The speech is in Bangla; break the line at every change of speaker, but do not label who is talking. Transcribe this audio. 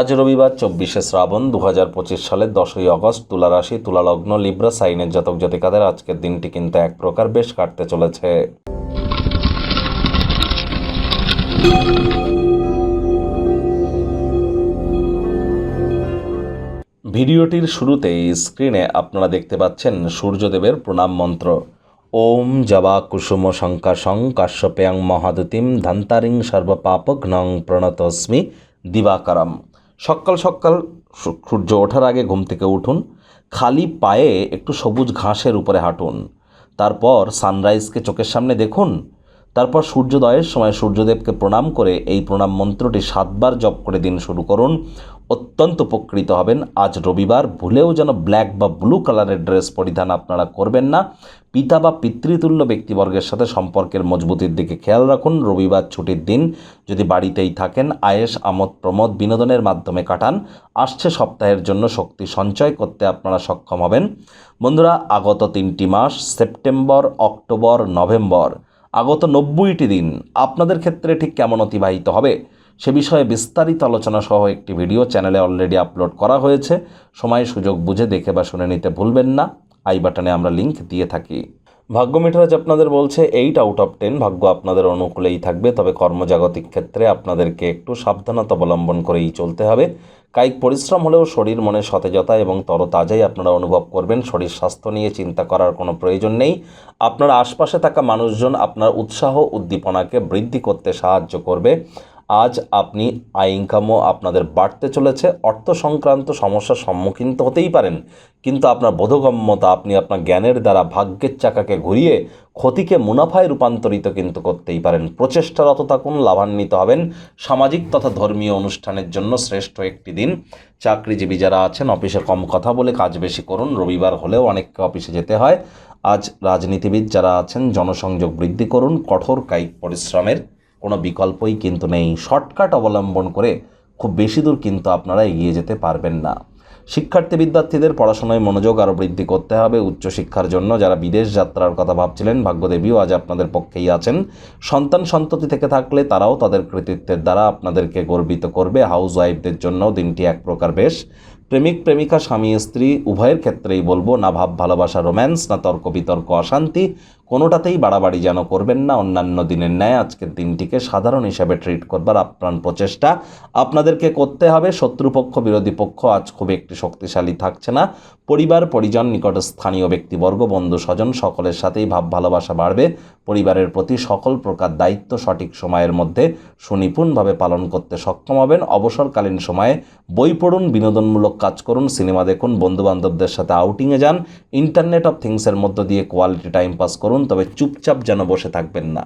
আজ রবিবার চব্বিশে শ্রাবণ দু হাজার পঁচিশ সালের দশই আগস্ট তুলা রাশি তুলা লগ্ন লিব্রা, সাইনের জাতক জাতিকাদের আজকের দিনটি কিন্তু এক প্রকার বেশ কাটতে চলেছে। ভিডিওটির শুরুতেই স্ক্রিনে আপনারা দেখতে পাচ্ছেন সূর্যদেবের প্রণাম মন্ত্র। ওম জবা কুসুম শঙ্কাশং কাশ্যপেয়ং মহাদুতিম ধন্তারিং সর্বপাপঘ্নং প্রণতস্মি দিবাকারম। সকাল সকাল সূর্য ওঠার আগে ঘুম থেকে উঠুন। খালি পায়ে একটু সবুজ ঘাসের উপরে হাঁটুন। তারপর সানরাইজকে চোখের সামনে দেখুন। তারপর সূর্যোদয়ের সময় সূর্যদেবকে প্রণাম করে এই প্রণাম মন্ত্রটি সাতবার জপ করে দিন শুরু করুন। অত্যন্ত উপকৃত হবেন। আজ রবিবার, ভুলেও যেন ব্ল্যাক বা ব্লু কালারের ড্রেস পরিধান আপনারা করবেন না। পিতা বা পিতৃতুল্য ব্যক্তিবর্গের সাথে সম্পর্কের মজবুতির দিকে খেয়াল রাখুন। রবিবার ছুটির দিন যদি বাড়িতেই থাকেন আয়েস আমোদ, প্রমোদ বিনোদনের মাধ্যমে কাটান। আসছে সপ্তাহের জন্য শক্তি সঞ্চয় করতে আপনারা সক্ষম হবেন। বন্ধুরা, আগত তিনটি মাস, সেপ্টেম্বর, অক্টোবর, নভেম্বর। আগত নব্বইটি দিন, আপনাদের ক্ষেত্রে ঠিক কেমন অতিবাহিত হবে? সে বিষয়ে বিস্তারিত আলোচনা সহ একটি ভিডিও চ্যানেলে অলরেডি আপলোড করা হয়েছে। সময়, সুযোগ বুঝে দেখে বা শুনে নিতে ভুলবেন না। আই বাটনে আমরা লিংক দিয়ে থাকি। ভাগ্য মিটারাজ আপনাদের বলছে, এইট আউট অফ টেন ভাগ্য আপনাদের অনুকূলেই থাকবে। তবে কর্মজাগতিক ক্ষেত্রে আপনাদেরকে একটু সাবধানতা অবলম্বন করেই চলতে হবে। কায়িক পরিশ্রম হলেও শরীর, মনে সতেজতা এবং তরতাজাই আপনারা অনুভব করবেন। শরীর স্বাস্থ্য নিয়ে চিন্তা করার কোনো প্রয়োজন নেই। আপনার আশপাশে থাকা মানুষজন আপনার উৎসাহ, উদ্দীপনাকে বৃদ্ধি করতে সাহায্য করবে। আজ আপনি আয় ইনকামও আপনাদের বাড়তে চলেছে। অর্থ সংক্রান্ত সমস্যার সম্মুখীন তো হতেই পারেন। কিন্তু আপনার বোধগম্যতা, আপনি আপনার জ্ঞানের দ্বারা ভাগ্যের চাকাকে ঘুরিয়ে ক্ষতিকে মুনাফায় রূপান্তরিত কিন্তু করতেই পারেন। প্রচেষ্টারত থাকুন, লাভান্বিত হবেন। সামাজিক তথা ধর্মীয় অনুষ্ঠানের জন্য শ্রেষ্ঠ একটি দিন। চাকরিজীবী যারা আছেন, অফিসে কম কথা বলে কাজ বেশি করুন। রবিবার হলেও অনেককে অফিসে যেতে হয়। আজ রাজনীতিবিদ যারা আছেন, জনসংযোগ বৃদ্ধি করুন। কঠোর কায়িক পরিশ্রমের কোনো বিকল্পই কিন্তু নেই। শর্টকাট অবলম্বন করে খুব বেশি দূর কিন্তু আপনারা এগিয়ে যেতে পারবেন না। শিক্ষার্থী বিদ্যার্থীদের পড়াশোনায় মনোযোগ আরও বৃদ্ধি করতে হবে। উচ্চশিক্ষার জন্য যারা বিদেশ যাত্রার কথা ভাবছিলেন, ভাগ্যদেবীও আজ আপনাদের পক্ষেই আছেন। সন্তান সন্ততি থেকে থাকলে তারাও তাদের কৃতিত্বের দ্বারা আপনাদেরকে গর্বিত করবে। হাউস ওয়াইফদের জন্য দিনটি এক প্রকার বেশ। প্রেমিক, প্রেমিকা, স্বামী, স্ত্রী, উভয়ের ক্ষেত্রেই বলব, না ভাব, ভালোবাসা, রোম্যান্স, না তর্ক, বিতর্ক, অশান্তি, কোনোটাতেই বাড়াবাড়ি যেন করবেন না। অন্যান্য দিনের ন্যায় আজকের দিনটিকে সাধারণ হিসাবে ট্রিট করবার আপ্রাণ প্রচেষ্টা আপনাদেরকে করতে হবে। শত্রুপক্ষ, বিরোধী পক্ষ আজ খুব একটি শক্তিশালী থাকছে না। পরিবার, পরিজন নিকট স্থানীয় ব্যক্তিবর্গ, বন্ধু, স্বজন সকলের সাথেই ভাব, ভালোবাসা বাড়বে। পরিবারের প্রতি সকল প্রকার দায়িত্ব সঠিক সময়ের মধ্যে সুনিপুণভাবে পালন করতে সক্ষম হবেন। অবসরকালীন সময়ে বই পড়ুন, বিনোদনমূলক কাজ করুন, সিনেমা দেখুন, বন্ধুবান্ধবদের সাথে আউটিংয়ে যান, ইন্টারনেট অফ থিংসের মধ্য দিয়ে কোয়ালিটি টাইম পাস করুন, তবে চুপচাপ যেন বসে থাকবেন না।